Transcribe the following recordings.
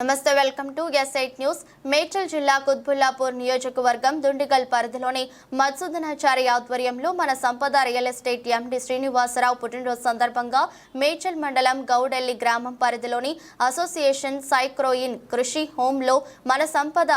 నమస్తే welcome to S eight news. Medchal జిల్లా కుత్బుల్లాపూర్ నియోజకవర్గం దుండిగల్ పరిధిలోని మత్సుదనాచారి ఆధ్వర్యంలో మన సంపద రియల్ ఎస్టేట్ ఎండి శ్రీనివాసరావు పుట్టినరోజు సందర్భంగా మేడ్చల్ మండలం గౌడెల్లి గ్రామం పరిధిలోని అసోసియేషన్ సైక్రోయిన్ కృషి హోంలో Mana Sampada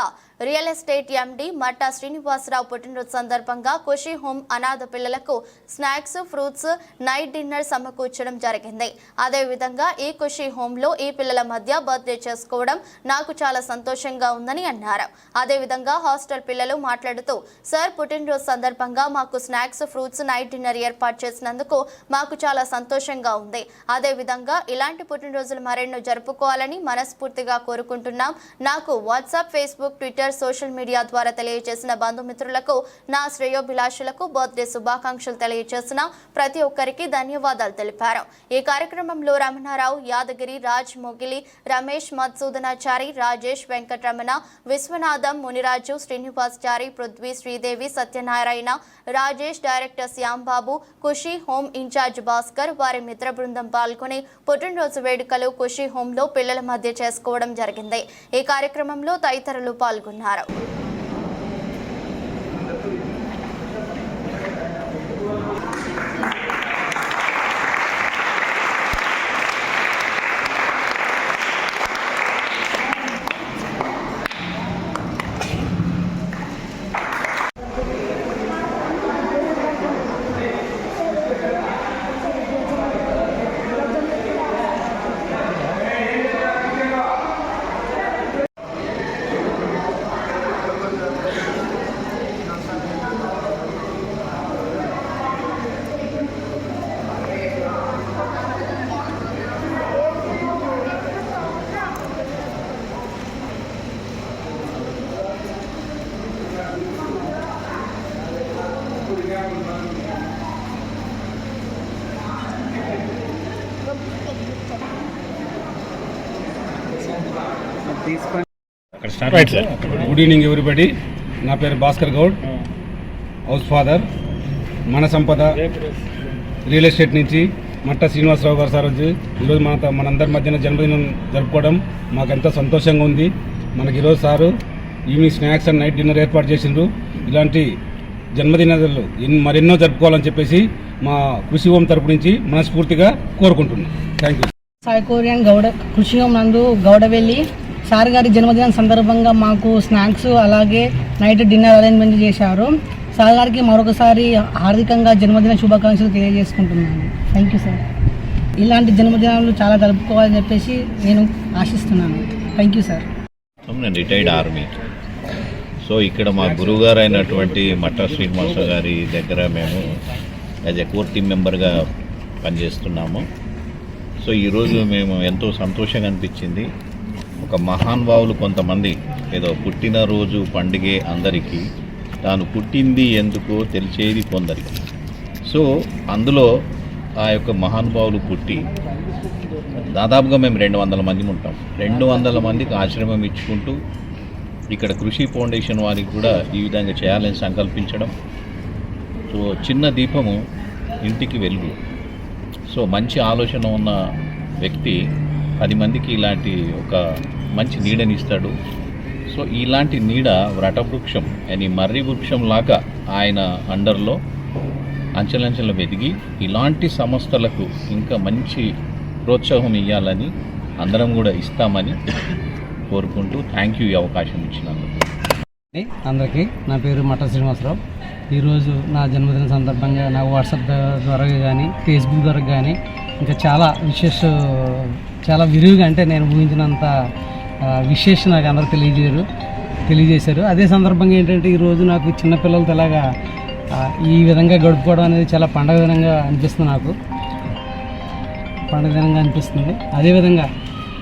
real estate MD Matta Srinivasarao పుట్టినరోజు సందర్భంగా ఖుషి హోమ్ అనాథ పిల్లలకు స్నాక్స్ ఫ్రూట్స్ నైట్ డిన్నర్ సమకూర్చడం జరిగింది. అదేవిధంగా ఈ ఖుషి హోమ్లో ఈ పిల్లల మధ్య బర్త్డే చేసుకోవడం నాకు చాలా సంతోషంగా ఉందని అన్నారు. అదేవిధంగా హాస్టల్ పిల్లలు మాట్లాడుతూ సార్ పుట్టినరోజు సందర్భంగా మాకు స్నాక్స్ ఫ్రూట్స్ నైట్ డిన్నర్ ఏర్పాటు చేసినందుకు మాకు చాలా సంతోషంగా ఉంది. అదేవిధంగా ఇలాంటి పుట్టినరోజులు మరెన్నో జరుపుకోవాలని మనస్ఫూర్తిగా కోరుకుంటున్నాం. నాకు WhatsApp Facebook Twitter social media ద్వారా తెలియజేసిన బంధుమిత్రులకు నా శ్రేయోభిలాషులకు బర్త్డే శుభాకాంక్షలు తెలియజేసిన ప్రతి ఒక్కరికి ధన్యవాదాలు తెలిపారు. ఈ కార్యక్రమంలో Ramanarao Yadagiri Raj Mogili Ramesh Madhusudanachari Rajesh Venkataramana Vishwanatham Muniraju Srinivasachari Prithvi Sridevi Satyanarayana Rajesh director Shyambabu Khushi home incharge Bhaskar వారి మిత్ర బృందం పాల్గొని పుట్టినరోజు వేడుకలు ఖుషి హోంలో పిల్లల మధ్య చేసుకోవడం జరిగింది. ఈ కార్యక్రమంలో తదితరులు పాల్గొన్నారు. పేర్కొన్నారు గుడ్ ఈవినింగ్ ఎవ్రీబడి నా పేరు భాస్కర్ గౌడ్. హౌస్ ఫాదర్ మన సంపద రియల్ ఎస్టేట్ నుంచి మట్ట శ్రీనివాసరావు గారు సార్ వచ్చి ఈరోజు మన మనందరి మధ్యన జన్మదినం జరుపుకోవడం మాకు ఎంతో సంతోషంగా ఉంది. మనకి ఈరోజు sir evening snacks and night dinner ఏర్పాటు చేసిండ్రు. ఇలాంటి జన్మదినాలు మరెన్నో జరుపుకోవాలని చెప్పేసి మా కృషి హోం తరపు నుంచి మనస్ఫూర్తిగా కోరుకుంటున్నాం. థ్యాంక్ యూ సాయకూర్యం గౌడ కృషి నందు గౌడవెల్లి సార్ గారి జన్మదినం సందర్భంగా మాకు స్నాక్స్ అలాగే నైట్ డిన్నర్ అరేంజ్మెంట్ చేశారు. సార్ గారికి మరొకసారి హార్దికంగా జన్మదిన శుభాకాంక్షలు తెలియజేసుకుంటున్నాను. థ్యాంక్ యూ సార్ ఇలాంటి జన్మదినాలు చాలా జరుపుకోవాలని చెప్పేసి నేను ఆశిస్తున్నాను. థ్యాంక్ యూ సార్ నేను రిటైర్డ్ ఆర్మీ. సో ఇక్కడ మా గురువుగారు అయినటువంటి మట్ట శ్రీనివాస గారి దగ్గర మేము యాజ్ ఎ కోర్ టీమ్ మెంబర్గా పనిచేస్తున్నాము. సో ఈరోజు మేము ఎంతో సంతోషంగా అనిపించింది. ఒక మహానుభావులు కొంతమంది ఏదో పుట్టినరోజు పండుగే అందరికీ తాను పుట్టింది ఎందుకో తెలిసేది కొందరికి. సో అందులో ఆ యొక్క మహానుభావులు పుట్టి దాదాపుగా మేము రెండు వందల మంది ఉంటాం. రెండు వందల మందికి ఆశ్రమం ఇచ్చుకుంటూ ఇక్కడ కృషి ఫౌండేషన్ వారికి కూడా ఈ విధంగా చేయాలని సంకల్పించడం. సో చిన్న దీపము ఇంటికి వెలుగు. సో మంచి ఆలోచన ఉన్న వ్యక్తి పది మందికి ఇలాంటి ఒక మంచి నీడని ఇస్తాడు. సో ఇలాంటి నీడ వ్రటవృక్షం అని మర్రి వృక్షం లాగా ఆయన అండర్లో అంచెలంచెలు వెదిగి ఇలాంటి సంస్థలకు ఇంకా మంచి ప్రోత్సాహం ఇవ్వాలని అందరం కూడా ఇస్తామని కోరుకుంటూ థ్యాంక్ యూ ఈ అవకాశం ఇచ్చినందుకు. అందరికీ నా పేరు మఠ శ్రీనివాసరావు. ఈరోజు నా జన్మదిన సందర్భంగా నా వాట్సాప్ ద్వారా కానీ ఫేస్బుక్ ద్వారా కానీ ఇంకా చాలా విశేష చాలా విరివిగా అంటే నేను ఊహించినంత విశేష నాకు అందరూ తెలియజేయరు తెలియజేశారు. అదే సందర్భంగా ఏంటంటే ఈరోజు నాకు చిన్నపిల్లలతో ఇలాగా ఈ విధంగా గడుపుకోవడం అనేది చాలా పండగ దినంగా అనిపిస్తుంది నాకు. పండగ దినంగా అనిపిస్తుంది. అదేవిధంగా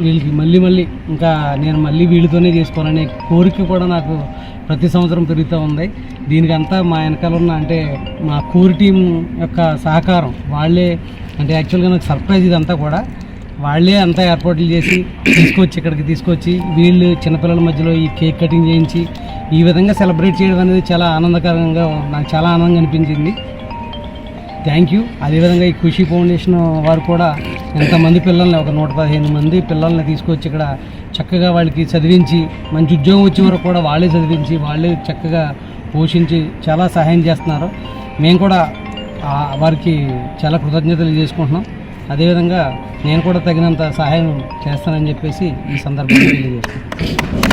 వీళ్ళకి మళ్ళీ మళ్ళీ ఇంకా నేను మళ్ళీ వీళ్ళతోనే చేసుకోవాలనే కోరిక కూడా నాకు ప్రతి సంవత్సరం పెరుగుతూ ఉంది. దీనికంతా మా వెనకాల ఉన్న అంటే మా కోర్ టీం యొక్క సహకారం వాళ్ళే అంటే యాక్చువల్గా నాకు సర్ప్రైజ్ ఇదంతా కూడా. వాళ్ళే అంతా ఏర్పాట్లు చేసి తీసుకొచ్చి ఇక్కడికి తీసుకొచ్చి వీళ్ళు చిన్నపిల్లల మధ్యలో ఈ కేక్ కటింగ్ చేయించి ఈ విధంగా సెలబ్రేట్ చేయడం అనేది చాలా ఆనందకరంగా నాకు చాలా ఆనందంగా అనిపించింది. Thank you. అదేవిధంగా ఈ ఖుషి ఫౌండేషన్ వారు కూడా ఎంతమంది పిల్లల్ని ఒక నూట పదిహేను మంది పిల్లల్ని తీసుకొచ్చి ఇక్కడ చక్కగా వాళ్ళకి చదివించి మంచి ఉద్యోగం వచ్చే వరకు కూడా వాళ్ళే చదివించి వాళ్ళే చక్కగా పోషించి చాలా సహాయం చేస్తున్నారు. మేము కూడా వారికి చాలా కృతజ్ఞతలు చేసుకుంటున్నాం. అదేవిధంగా నేను కూడా తగినంత సహాయం చేస్తానని చెప్పేసి ఈ సందర్భంగా తెలియజేస్తున్నాను.